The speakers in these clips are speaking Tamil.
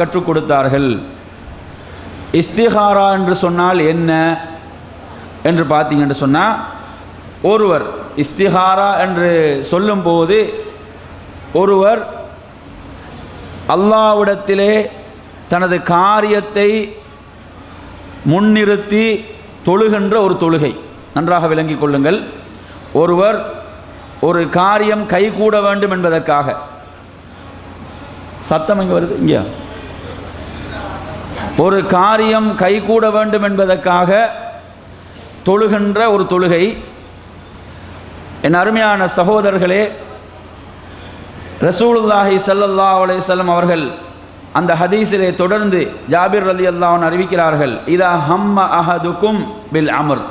கற்றுக் கொடுத்தார்கள். இஸ்திஹாரா என்று சொன்னால் என்ன என்று பார்த்தீங்கன்னு சொன்னால் ஒருவர் இஸ்திஹாரா என்று சொல்லும்போது ஒருவர் அல்லாவிடத்திலே தனது காரியத்தை முன்னிறுத்தி தொழுகின்ற ஒரு தொழுகை. நன்றாக விளங்கிக் கொள்ளுங்கள். ஒருவர் ஒரு காரியம் கைகூட வேண்டும் என்பதற்காக. சத்தம் இங்கே வருது? இங்கே ஒரு காரியம் கைகூட வேண்டும் என்பதற்காக தொழுகின்ற ஒரு தொழுகை. என் அருமையான சகோதரர்களே ரசூலுல்லாஹி சல்லல்லா அலைஹி அவர்கள் அந்த ஹதீஸிலே தொடர்ந்து ஜாபிர் அலி அல்லாஹன் அறிவிக்கிறார்கள் இதா ஹம்ம அஹதுக்கும் பில் அமர்.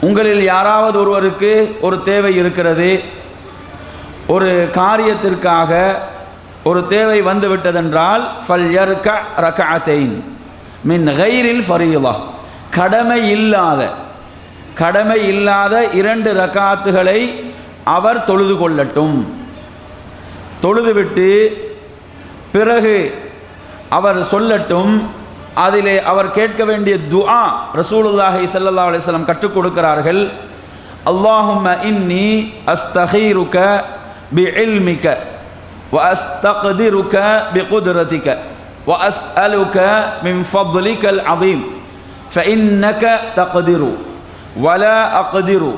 உங்களில் யாராவது ஒருவருக்கு ஒரு தேவை இருக்கிறது ஒரு காரியத்திற்காக ஒரு தேவை வந்து விட்டதென்றால் ஃபல் யர்க ரகஅத்தைன் மின் கைரில் ஃபரீலா கடமை இல்லாத கடமை இல்லாத இரண்டு ரகாத்துகளை அவர் தொழுது கொள்ளட்டும். தொழுதுவிட்டு பிறகு அவர் சொல்லட்டும் அதிலே அவர் கேட்க வேண்டிய துஆ ரசூலுல்லாஹி சல்லா அலிஸ்லாம் கற்றுக் கொடுக்கிறார்கள். அல்லாஹும் இன்னி அஸ்தஹீருக்க பி இல்மிக்க وأستقدرك بقدرتك وأسألك من فضلك العظيم فإنك تقدر ولا أقدر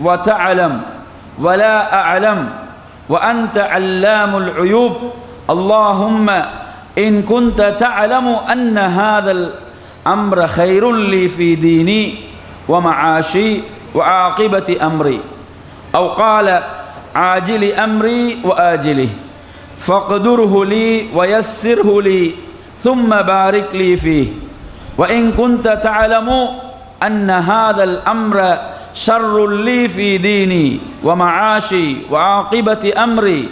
وتعلم ولا أعلم وأنت علام العيوب. اللهم إن كنت تعلم أن هذا الأمر خير لي في ديني ومعاشي وعاقبة أمري أو قال عاجل أمري وآجله. فاقدره لي ويسره لي ثم بارك لي فيه. وإن كنت تعلم أن هذا الأمر شر لي في ديني ومعاشي وعاقبة أمري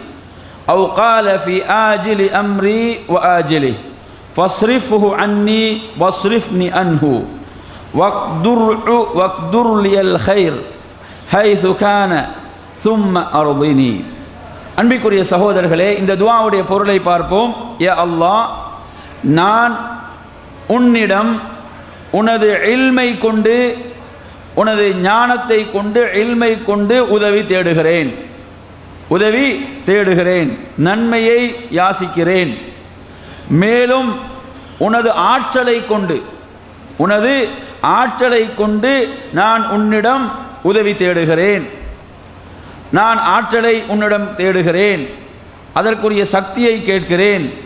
أو قال في آجل أمري وآجله فاصرفه عني واصرفني عنه. واقدر, واقدر لي الخير حيث كان ثم أرضني. அன்பிற்குரிய சகோதரர்களே இந்த துவாவுடைய பொருளை பார்ப்போம். ஏ அல்லாஹ் நான் உன்னிடம் உனது இல்மை கொண்டு உனது ஞானத்தை கொண்டு இல்மை கொண்டு உதவி தேடுகிறேன். உதவி தேடுகிறேன். நன்மையை யாசிக்கிறேன். மேலும் உனது ஆற்றலை கொண்டு உனது ஆற்றலை கொண்டு நான் உன்னிடம் உதவி தேடுகிறேன். நான் ஆற்றலை உன்னிடம் தேடுகிறேன் அதற்குரிய சக்தியை கேட்கிறேன்.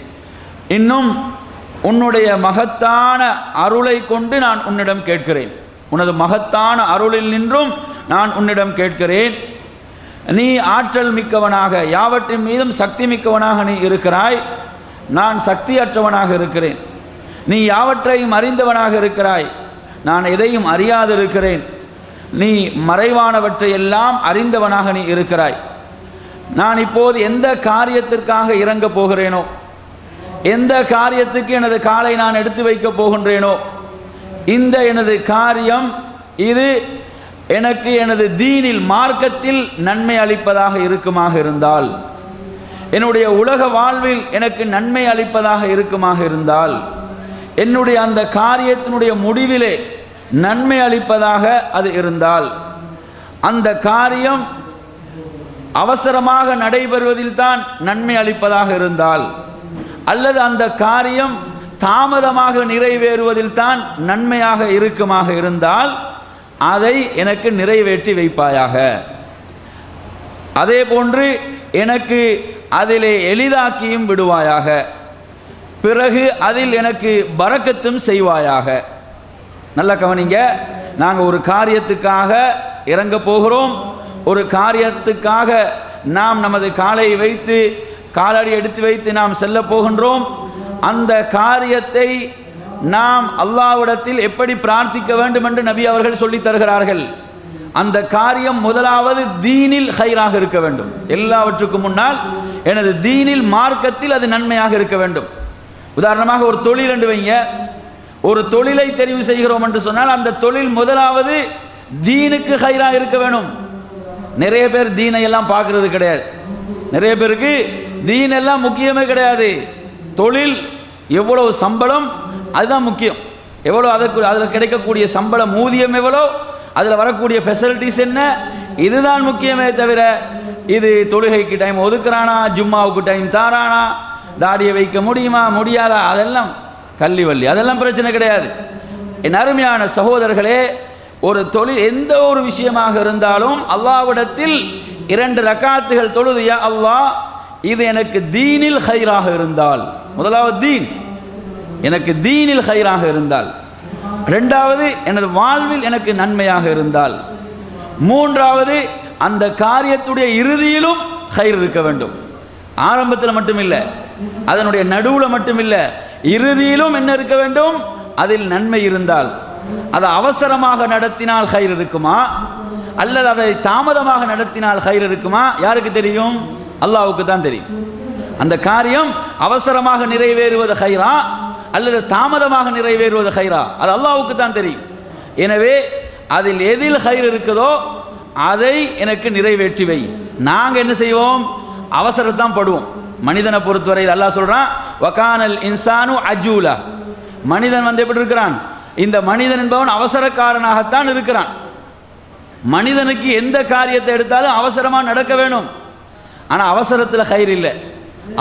இன்னும் உன்னுடைய மகத்தான அருளை கொண்டு நான் உன்னிடம் கேட்கிறேன். உனது மகத்தான அருளில் நின்றும் நான் உன்னிடம் கேட்கிறேன். நீ ஆற்றல் மிக்கவனாக யாவற்றின் மீதும் சக்தி மிக்கவனாக நீ இருக்கிறாய். நான் சக்தியற்றவனாக இருக்கிறேன். நீ யாவற்றையும் அறிந்தவனாக இருக்கிறாய். நான் எதையும் அறியாதிருக்கிறேன். நீ மறைவானவற்றை எல்லாம் அறிந்தவனாக நீ இருக்கிறாய். நான் இப்போது எந்த காரியத்திற்காக இறங்க போகிறேனோ எந்த காரியத்துக்கு எனது காலை நான் எடுத்து வைக்கப் போகின்றேனோ இந்த எனது காரியம் இது எனக்கு எனது தீனில் மார்க்கத்தில் நன்மை அளிப்பதாக இருக்குமாக இருந்தால் என்னுடைய உலக வாழ்வில் எனக்கு நன்மை அளிப்பதாக இருக்குமாக இருந்தால் என்னுடைய அந்த காரியத்தினுடைய முடிவிலே நன்மை அளிப்பதாக அது இருந்தால் அந்த காரியம் அவசரமாக நடைபெறுவதில் தான் நன்மை அளிப்பதாக இருந்தால் அல்லது அந்த காரியம் தாமதமாக நிறைவேறுவதில் தான் நன்மையாக இருக்குமாக இருந்தால் அதை எனக்கு நிறைவேற்றி வைப்பாயாக. அதே போன்று எனக்கு அதிலே எளிதாக்கியும் விடுவாயாக. பிறகு அதில் எனக்கு பறக்கத்தும் செய்வாயாக. நல்ல கவனிங்க. நாங்கள் ஒரு காரியத்துக்காக இறங்க போகிறோம். ஒரு காரியத்துக்காக நாம் நமது காலை வைத்து காலடி எடுத்து வைத்து நாம் செல்ல போகின்றோம். அந்த காரியத்தை நாம் அல்லாவிடத்தில் எப்படி பிரார்த்திக்க வேண்டும் என்று நபி அவர்கள் சொல்லித் தருகிறார்கள். அந்த காரியம் முதலாவது தீனில் ஹைராக இருக்க வேண்டும். எல்லாவற்றுக்கும் முன்னால் எனது தீனில் மார்க்கத்தில் அது நன்மையாக இருக்க வேண்டும். உதாரணமாக ஒரு தொழில் என்று வைங்க. ஒரு தொழிலை தெரிவு செய்கிறோம் என்று சொன்னால் அந்த தொழில் முதலாவது தீனுக்கு ஹைராக இருக்க வேணும். நிறைய பேர் தீனை எல்லாம் பார்க்கறது கிடையாது. நிறைய பேருக்கு தீன் எல்லாம் முக்கியமே கிடையாது. தொழில் எவ்வளவு சம்பளம் அதுதான் முக்கியம். எவ்வளோ அதுக்கு அதில் கிடைக்கக்கூடிய சம்பளம் ஊதியம் எவ்வளோ அதில் வரக்கூடிய ஃபெசிலிட்டிஸ் என்ன இதுதான் முக்கியமே தவிர இது தொழுகைக்கு டைம் ஒதுக்குறானா ஜும்மாவுக்கு டைம் தாரானா தாடியை வைக்க முடியுமா முடியாதா அதெல்லாம் கள்ளி வள்ளி அதெல்லாம் பிரச்சனை கிடையாது. என் அருமையான சகோதரர்களே ஒரு தொழில் எந்த ஒரு விஷயமாக இருந்தாலும் அல்லாவிடத்தில் இரண்டு ரக்காத்துகள் தொழுது யா அல்லாஹ் இது எனக்கு தீனில் ஹைராக இருந்தால். முதலாவது தீன். எனக்கு தீனில் ஹைராக இருந்தால். ரெண்டாவது எனது வாழ்வில் எனக்கு நன்மையாக இருந்தால். மூன்றாவது அந்த காரியத்துடைய இறுதியிலும் ஹைர் இருக்க வேண்டும். ஆரம்பத்தில் மட்டும் இல்லை அதனுடைய நடுவில் மட்டும் இல்லை இறுதியிலும் என்ன இருக்க வேண்டும்? அதில் நன்மை இருந்தால். அதை அவசரமாக நடத்தினால் ஹைர் இருக்குமா? அல்லது அதை தாமதமாக நடத்தினால் ஹைர் இருக்குமா? யாருக்கு தெரியும்? அல்லாவுக்கு தான் தெரியும். அந்த காரியம் அவசரமாக நிறைவேறுவது ஹைரா அல்லது தாமதமாக நிறைவேறுவது ஹைரா அது அல்லாவுக்கு தான் தெரியும். எனவே அதில் எதில் ஹைர் இருக்குதோ அதை எனக்கு நிறைவேற்றி வை. நாங்கள் என்ன செய்வோம்? அவசரத்தான் படுவோம். மனிதனை பொறுத்தவரையில் அல்லாஹ் சொல்கிறான் வகானல் இன்சானு அஜூலா. மனிதன் வந்து எப்படி இருக்கிறான்? இந்த மனிதன் என்பவன் அவசரக்காரனாகத்தான் இருக்கிறான். மனிதனுக்கு எந்த காரியத்தை எடுத்தாலும் அவசரமாக நடக்க வேணும். ஆனால் அவசரத்தில் ஹைர் இல்லை.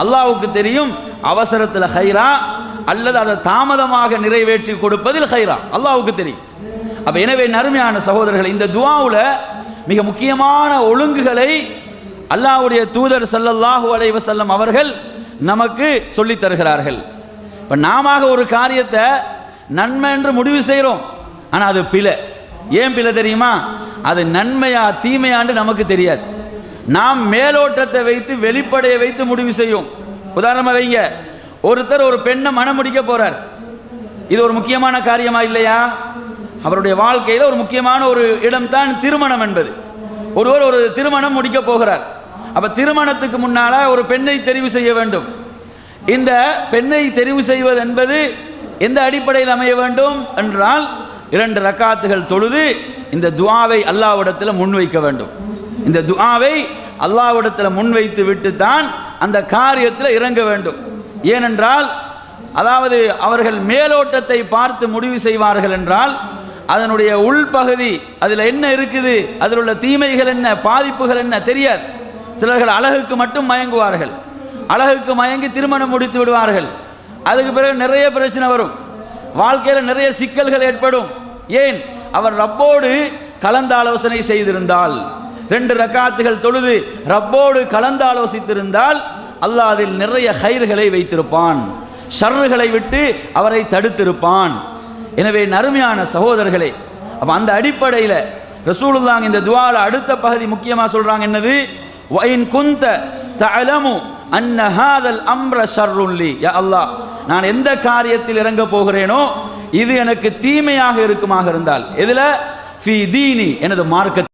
அல்லாவுக்கு தெரியும் அவசரத்தில் ஹைரா அல்லது அதை தாமதமாக நிறைவேற்றி கொடுப்பதில் ஹைரா அல்லாவுக்கு தெரியும். அப்போ எனவே நறுமையான சகோதரர்கள் இந்த துவாவுல மிக முக்கியமான ஒழுங்குகளை அல்லாவுடைய தூதர் ஸல்லல்லாஹு அலைவசல்லம் அவர்கள் நமக்கு சொல்லித் தருகிறார்கள். இப்போ நாம ஒரு காரியத்தை நன்மை என்று முடிவு செய்கிறோம் ஆனால் அது பிழை. ஏன் பிழை தெரியுமா? அது நன்மையா தீமையாண்டு நமக்கு தெரியாது. நாம் மேலோட்டத்தை வைத்து வெளிப்படையை வைத்து முடிவு செய்யும். உதாரணமாக வைங்க. ஒருத்தர் ஒரு பெண்ணை மனம் முடிக்க போகிறார் இது ஒரு முக்கியமான காரியமா இல்லையா? அவருடைய வாழ்க்கையில் ஒரு முக்கியமான ஒரு இடம்தான் திருமணம் என்பது. ஒருவர் ஒரு திருமணம் முடிக்க போகிறார். அப்ப திருமணத்துக்கு முன்னால ஒரு பெண்ணை தெரிவு செய்ய வேண்டும். இந்த பெண்ணை தெரிவு செய்வது என்பது எந்த அடிப்படையில் அமைய வேண்டும் என்றால் இரண்டு ரக்காத்துகள் தொழுது இந்த துவாவை அல்லாவிடத்தில் முன்வைக்க வேண்டும். இந்த துவாவை அல்லாவிடத்தில் முன்வைத்து விட்டு தான் அந்த காரியத்தில் இறங்க வேண்டும். ஏனென்றால் அதாவது அவர்கள் மேலோட்டத்தை பார்த்து முடிவு செய்வார்கள் என்றால் அதனுடைய உள்பகுதி அதில் என்ன இருக்குது அதில் உள்ள தீமைகள் என்ன பாதிப்புகள் என்ன தெரியாது. சிலர்கள் அழகுக்கு மட்டும் மயங்குவார்கள். அழகுக்கு மயங்கி திருமணம் முடித்து விடுவார்கள். அதுக்கு பிறகு நிறைய பிரச்சனை வரும். வாழ்க்கையில் நிறைய சிக்கல்கள் ஏற்படும். ஏன்? அவர் ரப்போடு கலந்தாலோசனை செய்திருந்தால். ரெண்டு ரக்காத்துகள் தொழுது ரப்போடு கலந்தாலோசித்திருந்தால் அல்லாஹ் அதில் நிறைய ஹைர்களை வைத்திருப்பான். ஷர்றுகளை விட்டு அவரை தடுத்திருப்பான். எனவே நறுமையான சகோதரர்களே அப்போ அந்த அடிப்படையில் ரசூலுல்லாஹ் இந்த துவால அடுத்த பகுதி முக்கியமாக சொல்கிறாங்க என்னது? வைன் குந்த தலமு அன்னஹாதல் அம்ர ஷர்ருல்லி யா அல்லாஹ் நான் எந்த காரியத்தில் இறங்க போகிறேனோ இது எனக்கு தீமையாக இருக்குமாக இருந்தால் எதுல? ஃபி தீனி எனது மார்க்க